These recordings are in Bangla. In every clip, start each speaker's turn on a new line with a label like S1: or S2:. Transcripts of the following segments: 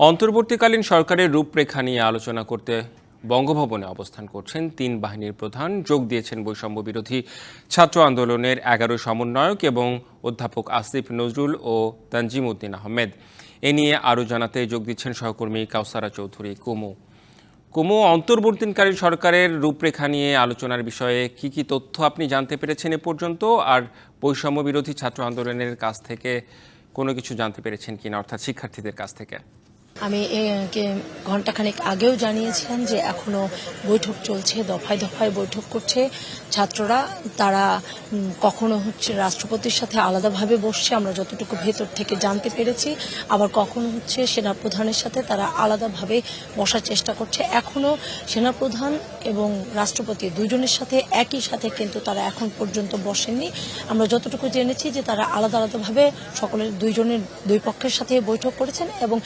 S1: অন্তর্বর্তীকালীন সরকারের রূপরেখা নিয়ে আলোচনা করতে বঙ্গভবনে অবস্থান করছেন তিন বাহিনীর প্রধান। যোগ দিয়েছেন বৈষম্য বিরোধী ছাত্র আন্দোলনের এগারো সমন্বয়ক এবং অধ্যাপক আসিফ নজরুল ও তানজিম উদ্দিন আহমেদ। এ নিয়ে আরও জানাতে যোগ দিচ্ছেন সহকর্মী কাউসারা চৌধুরী কুমু। কুমু, অন্তর্বর্তীকালীন সরকারের রূপরেখা নিয়ে আলোচনার বিষয়ে কি কি তথ্য আপনি জানতে পেরেছেন এ পর্যন্ত? আর বৈষম্য বিরোধী ছাত্র আন্দোলনের কাছ থেকে কোনো কিছু জানতে পেরেছেন কিনা, অর্থাৎ শিক্ষার্থীদের কাছ থেকে?
S2: আমি একে ঘন্টাখানেক আগেও জানিয়েছিলাম যে এখনও বৈঠক চলছে, দফায় দফায় বৈঠক করছে। ছাত্ররা, তারা কখনো হচ্ছে রাষ্ট্রপতির সাথে আলাদাভাবে বসছে, আমরা যতটুকু ভেতর থেকে জানতে পেরেছি। আবার কখনো হচ্ছে সেনাপ্রধানের সাথে তারা আলাদাভাবে বসার চেষ্টা করছে। এখনও সেনাপ্রধান এবং রাষ্ট্রপতি দুজনের সাথে একই সাথে কিন্তু তারা এখন পর্যন্ত বসেননি। আমরা যতটুকু জেনেছি যে তারা আলাদা আলাদাভাবে সকলের দুইজনের, দুই পক্ষের সাথে বৈঠক করেছেন এবং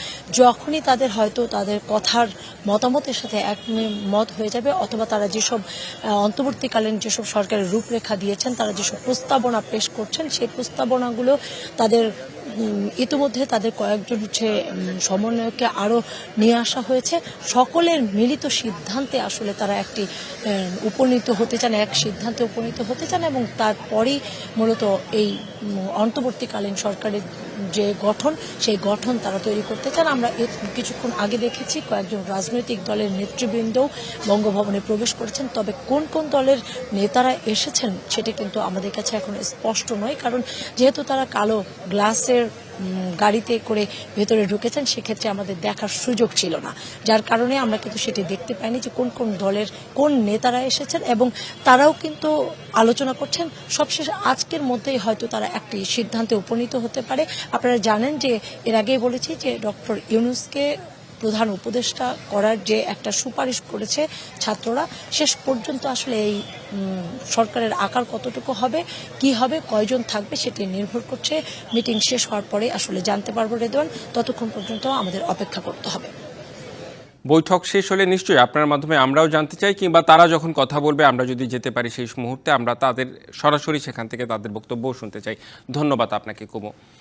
S2: যখনই তাদের হয়তো তাদের কথার মতামতের সাথে এক মত হয়ে যাবে, অথবা তারা যেসব অন্তর্বর্তীকালীন যেসব সরকারের রূপরেখা দিয়েছেন, তারা যেসব প্রস্তাবনা পেশ করছেন, সেই প্রস্তাবনাগুলো তাদের ইতিমধ্যে তাদের কয়েকজন হচ্ছে সমন্বয়কে আরও নিয়ে আসা হয়েছে। সকলের মিলিত সিদ্ধান্তে আসলে তারা একটি উপনীত হতে চান, এক সিদ্ধান্তে উপনীত হতে চান, এবং তারপরেই মূলত এই অন্তর্বর্তীকালীন সরকারের যে গঠন, সেই গঠন তারা তৈরি করতে চান। আমরা এর কিছুক্ষণ আগে দেখেছি কয়েকজন রাজনৈতিক দলের নেতৃবৃন্দ বঙ্গভবনে প্রবেশ করেছেন। তবে কোন কোন দলের নেতারা এসেছেন সেটা কিন্তু আমাদের কাছে এখন স্পষ্ট নয়, কারণ যেহেতু তারা কালো গ্লাসের গাড়িতে করে ভেতরে ঢুকেছেন, সেক্ষেত্রে আমাদের দেখার সুযোগ ছিল না। যার কারণে আমরা কিন্তু সেটি দেখতে পাইনি যে কোন কোন দলের কোন নেতারা এসেছেন এবং তারাও কিন্তু আলোচনা করছেন। সবশেষে আজকের মধ্যেই হয়তো তারা একটি সিদ্ধান্তে উপনীত হতে পারে। আপনারা জানেন যে এর আগেই বলেছি যে ডক্টর ইউনুসকে প্রধান উপদেষ্টা করার যে একটা সুপারিশ করেছে ছাত্ররা, শেষ পর্যন্ত আসলে এই সরকারের আকার কতটুকু হবে, কি হবে, কয়জন থাকবে সেটি নির্ভর করছে। মিটিং শেষ হওয়ার পরে আসলে জানতে পারব রেদওয়ান। ততক্ষণ পর্যন্ত আমাদের অপেক্ষা করতে হবে।
S1: বৈঠক শেষ হলে নিশ্চয়ই আপনার মাধ্যমে আমরাও জানতে চাই, কিংবা তারা যখন কথা বলবে, আমরা যদি যেতে পারি সেই মুহূর্তে আমরা তাদের সরাসরি সেখান থেকে তাদের বক্তব্যও শুনতে চাই। ধন্যবাদ আপনাকে, কুমু।